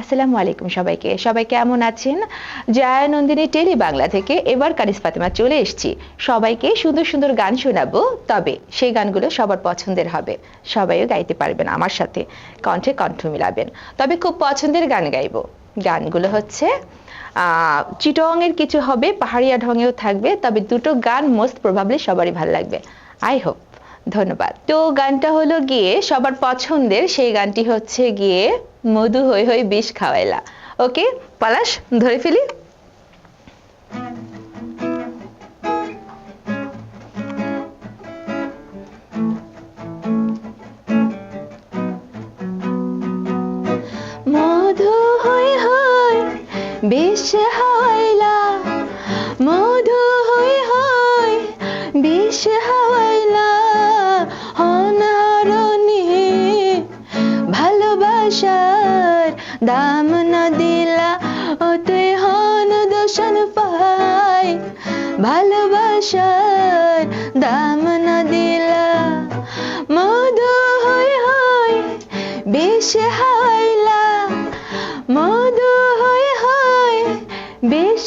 আসসালামু আলাইকুম সবাইকে। সবাই কেমন আছেন? জয়া নন্দিনী টেলি বাংলা থেকে এবার কারিস ফাতেমা চলে এসেছি। সবাইকে সুন্দর সুন্দর গান শোনাবো, তবে সেই গানগুলো সবার পছন্দের হবে। সবাইও গাইতে পারবেন আমার সাথে, কণ্ঠে কণ্ঠ মিলাবেন। তবে খুব পছন্দের গান গাইবো। গানগুলো হচ্ছে চিটং এর কিছু হবে, পাহাড়িয়া ঢঙেও থাকবে, তবে দুটো গান মোস্ট প্রবাবলি সবারই ভালো লাগবে। আই হোপ ধন্যবাদ। তো গানটা হলো গিয়ে সবার পছন্দের, সেই গানটি হচ্ছে গিয়ে মধু হই হই বিষ খাওয়াইলা ওকে পলাশ ধরে ফেলি। মধু বিষ হাওয়াইলা মধু দাম না দিলা, ও তুই হন দোষণ পাই। ভালোবাসার দাম না দিলা, মধু হই হই বেশ হাইলা। মধু হই হই, বিষ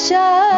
ভালোবাসার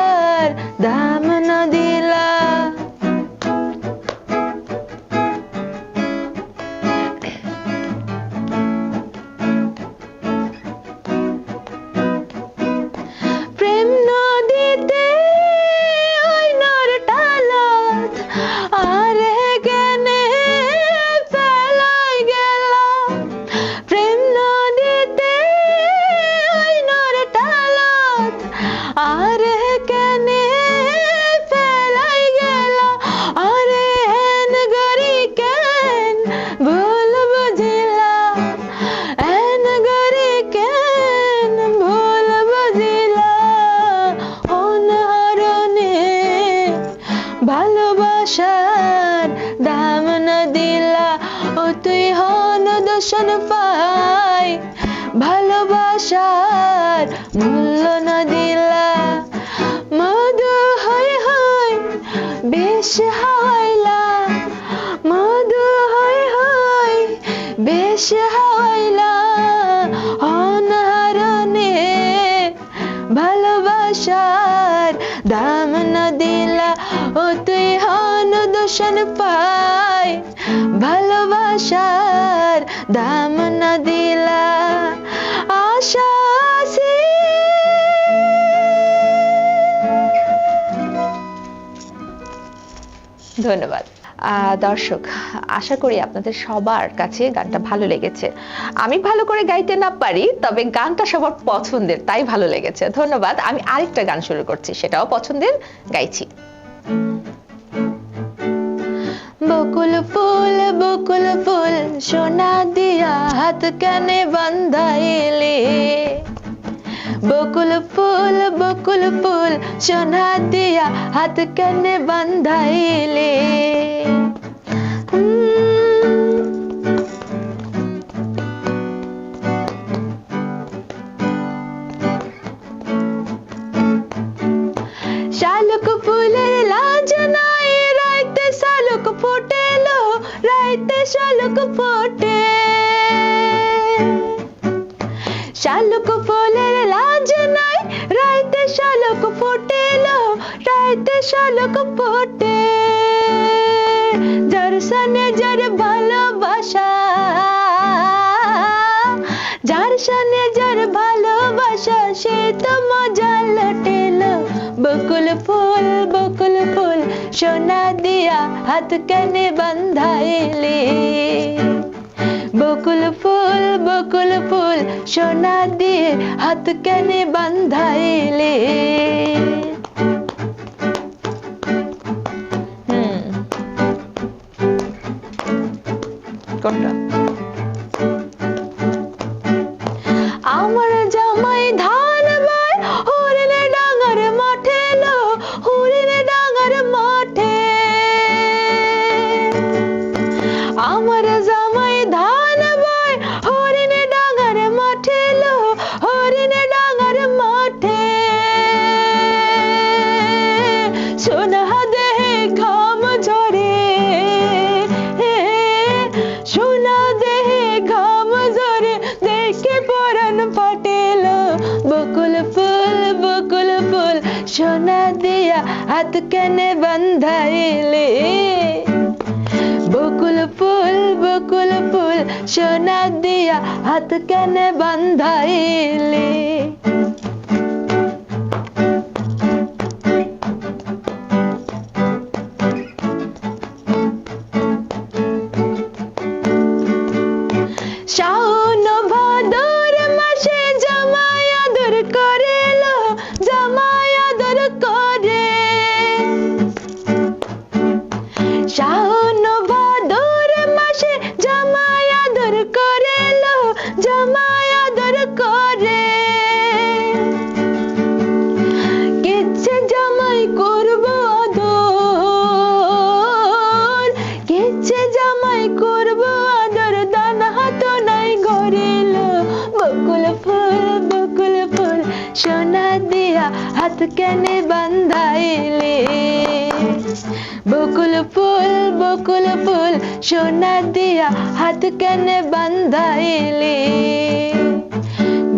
ধন্যবাদ। দর্শক, আশা করি আপনাদের সবার কাছে গানটা ভালো লেগেছে। আমি ভালো করে গাইতে না পারি, তবে গানটা সবার পছন্দের, তাই ভালো লেগেছে। ধন্যবাদ। আমি আরেকটা গান শুরু করছি, সেটাও পছন্দের, গাইছি। বকুল ফুল বকুল ফুল, সোনা দিয়া হাত কানে বান্ধাইলে। বকুল ফুল বকুল ফুল সোনা দিয়া হাত কানে বান্ধাইলে উম, শালুক ফুলের লাজ নাই রাইতে শালুক ফুটেলো রাইতে শালুক ফোটে শালুক ফুলের শালুক ফোটে, যার সানে যার ভালোবাসা, যার সানে যার ভালোবাসা, সে তো মজা লটেলো। বকুল ফুল বকুল ফুল, সোনা দিয়া হাত কেনে বান্ধাইলে। বকুল ফুল বকুল ফুল, সোনা দিয়ে হাত কেনে বান্ধাইলে। Gordon. হাত কেনে বান্ধাইলে বকুল ফুল বকুল ফুল সোনা দিয়া হাত কেনে বান্ধাইলে কেনে বান্ধাইলে? বকুল ফুল বকুল ফুল, সোনা দিয়া হাত কেনে বান্ধাইলে?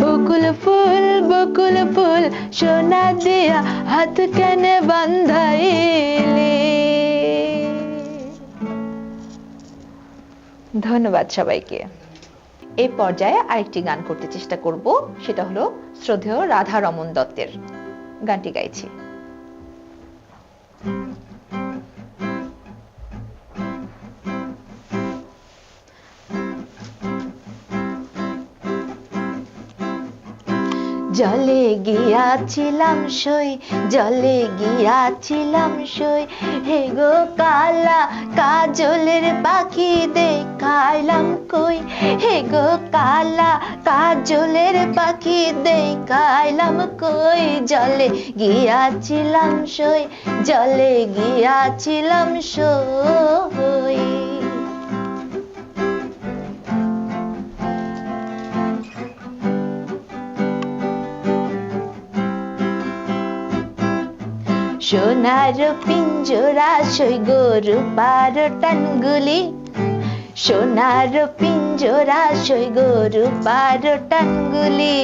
বকুল ফুল বকুল ফুল, সোনা দিয়া হাত কেনে ধন্যবাদ সবাইকে। এই পর্যায়ে আরেকটি গান করতে চেষ্টা করব, সেটা হলো শ্রদ্ধেয় রাধা রমন দত্তের। গানটি গাইছি। জলে গিয়াছিলাম সই, জলে গিয়াছিলাম সই। হে গো কালা, কাজলের পাখি দেখাইলাম কই। হে গো কালা কাজলের পাখি দেখাইলাম কই জলে? গিয়াছিলাম সই, জলে গিয়াছিলাম সই। সোনার পিঞ্জরা সই, গরু পার টানগুলি। সোনার পিঞ্জরা সই গরু পার টানগুলি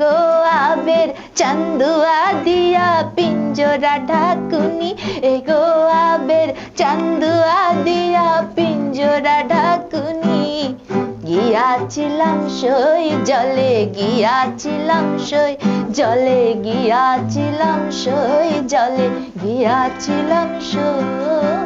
গো আবের চান্দুয়া দিয়া পিঞ্জরা ঢাকুনি, এগো আবের চান্দুয়া দিয়া পিঞ্জরা ঢাকুনি। গিয়াছিলাম সই, জলে গিয়াছিলাম সই, জলে গিয়াছিলাম সই, জলে গিয়াছিলাম সই।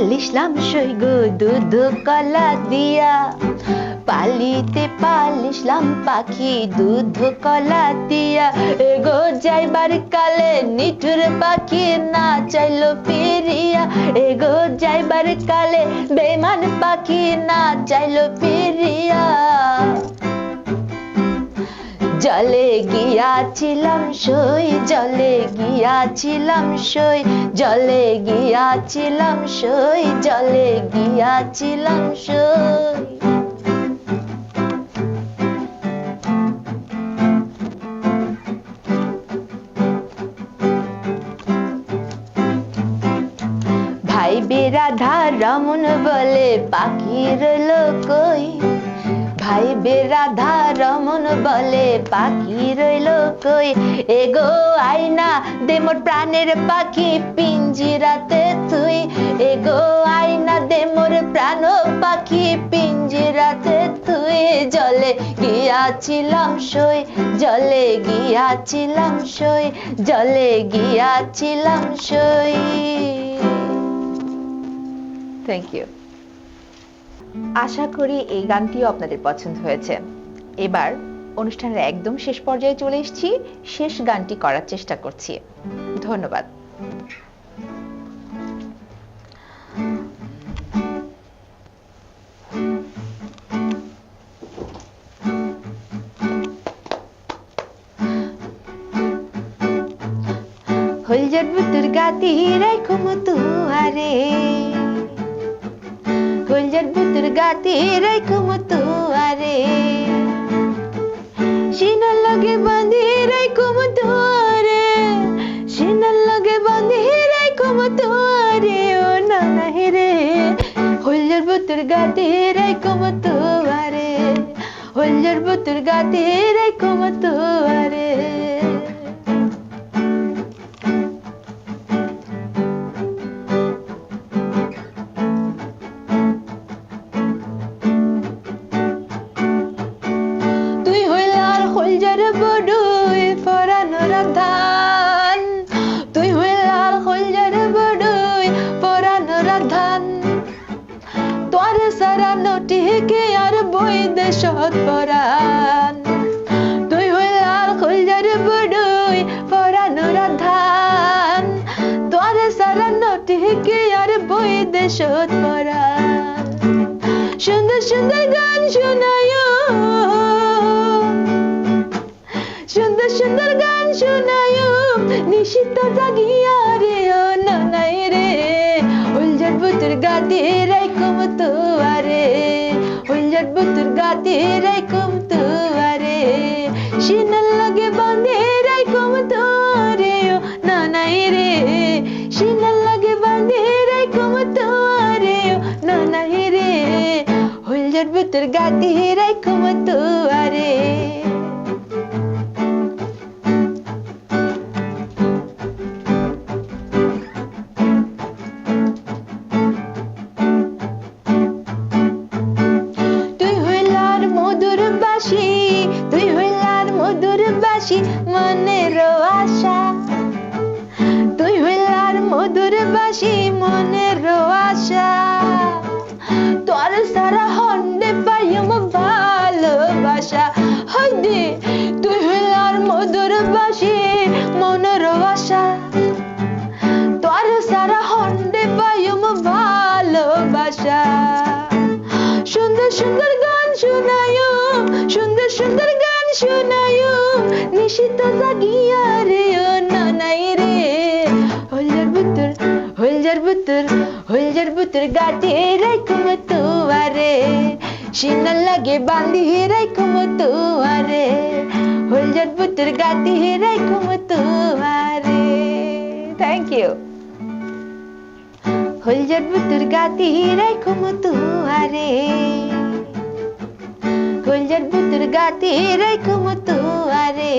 পালিশলাম সই গো দুধ কলা দিয়া। পালিতে পালিশলাম পাখি দুধ কলা দিয়া। এগো যাইবার কালে নিঠুর পাখি না চাইল ফিরিয়া এগো যাইবার কালে বেমান পাখি না চাইল ফিরিয়া গিয়াছিলাম সই, জলে গিয়াছিলাম সই, জলে গিয়াছিলাম সই, জলে গিয়াছিলাম সই। ভাই বেরাধা রমন বলে পাখি রইল কই ভাই বেরাধা রমন বলে, পাখি রইল কই? এগো আয়না, দে মোর প্রাণের পাখি, পিঞ্জিরাতে তুই এগো আয়না, দে মোর প্রাণ পাখি, পিঞ্জিরাতে তুই জলে গিয়াছিলাম সই, জলে গিয়াছিলাম সই, জলে গিয়াছিলাম সই। থ্যাংক ইউ আশা করি এই গানটিও আপনাদের পছন্দ হয়েছে। এবার অনুষ্ঠানের একদম শেষ পর্যায়ে চলে এসেছি, শেষ গানটি করার চেষ্টা করছি। ধন্যবাদ। হলজট বুতুর গাতি রাইখো মতু হলজট বুতুর গাতি রাইখো মতু আরে সিনার লগে বাঁধি রাইখো মতু আরে সিনার লগে বাঁধি রাইখো মতু আরে ও নাহি রে হলজট বুতুর গাতি রাইখো মতু আরে হলজট বুতুর গাতি রাইখো মতু আর দেশত পরান তুই হইলার হলজার বড়ুই পরানোর ধান। তোর সারা নটিকে আর বই দেশত পরান সুন্দর সুন্দর গান শোনায়। সুন্দর সুন্দর গান শোনায়। নিশিত জাগিয়া রে, ও নানাই রে। উলঝট বুতুর গাতে রাইকম তো বাঁধে রাইকম তো রে ও নানাই রে সিনাল লাগে বাঁধে রাইকম তো রে ও নানাই রে উলঝট বুতুর গাতে রাইকম তো আরে তুই হন্ডে পাইম ভালোবাসা হইদি তুই হইলার মধুর বাসি মনের আশা তোর সারা হন্ডে পাইম ভালোবাসা সুন্দর সুন্দর গান শোনায় সুন্দর সুন্দর গান শোনায় নিশিত হলজার বুতুর হলজার বুতুর গাতে রাইকুম তুয়ারে সিনাল লাগে বান্ধি রাইকুম তুয়ারে হলজার বুতুর গাতে রাইকুম তুয়ারে থ্যাংক ইউ হলজার বুতুর গাতি রাইখো মতু আরে হলজার বুতুর গাতি রাইখো মতু আরে